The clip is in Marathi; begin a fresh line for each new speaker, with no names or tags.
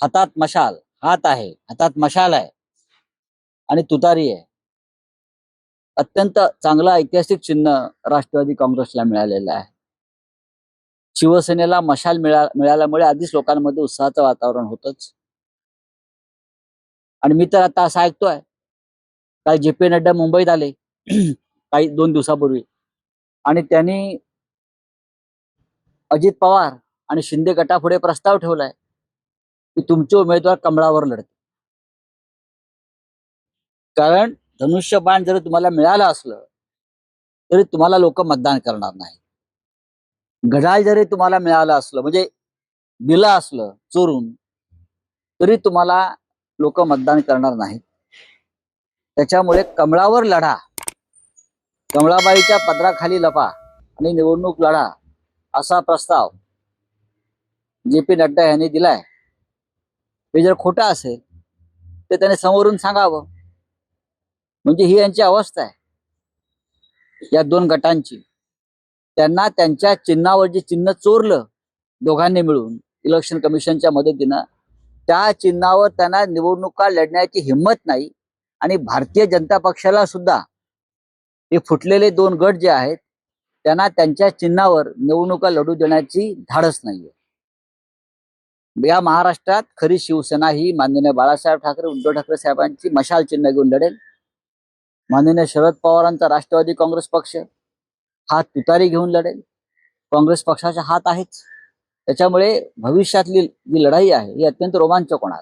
हातात मशाल. हात आहे. हातात मशाल आहे. आणि तुतारी आहे. अत्यंत चांगलं ऐतिहासिक चिन्ह राष्ट्रवादी काँग्रेसला मिळालेलं आहे. शिवसेनेला मशाल मिळा मिळाल्यामुळे आधीच लोकांमध्ये उत्साहाचं वातावरण होतच. आणि मी तर आता असं ऐकतोय. काल जे पी नड्डा मुंबईत आले. काही दोन दिवसापूर्वी. आणि त्यांनी अजित पवार आणि शिंदे गटापुढे प्रस्ताव ठेवलाय. की तुमचे उमेदवार कमळावर लढते कारण धनुष्यबाण जरी तुम्हाला मिळालं असलं तरी तुम्हाला लोक मतदान करणार नाही घड्याळ जरी तुम्हाला मिळालं असलं म्हणजे दिलं असलं चोरून तरी तुम्हाला लोक मतदान करणार नाहीत. त्याच्यामुळे कमळावर लढा कमळाबाईच्या पदराखाली लपा आणि निवडणूक लढा असा प्रस्ताव जे पी नड्डा यांनी दिलाय. हे जर खोटं असेल तर त्याने समोरून सांगावं. म्हणजे ही यांची अवस्था आहे. या दोन गटांची. त्यांना त्यांच्या चिन्हावर जे चिन्ह चोरलं दोघांनी मिळून इलेक्शन कमिशनच्या मदतीनं त्या चिन्हावर त्यांना निवडणुका लढण्याची हिंमत नाही. आणि भारतीय जनता पक्षाला सुद्धा हे फुटलेले दोन गट जे आहेत त्यांना त्यांच्या चिन्हावर निवडणुका लढू देण्याची धाडस नाहीये. या महाराष्ट्रात खरी शिवसेना ही माननीय बाळासाहेब ठाकरे उद्धव ठाकरे साहेबांची मशाल चिन्ह घेऊन लढेल. माननीय शरद पवारांचा राष्ट्रवादी काँग्रेस पक्ष हा तुतारी घेऊन लढेल. काँग्रेस पक्षाचा हात आहेच. त्याच्यामुळे भविष्यातली जी लढाई आहे ही अत्यंत रोमांचक होणार.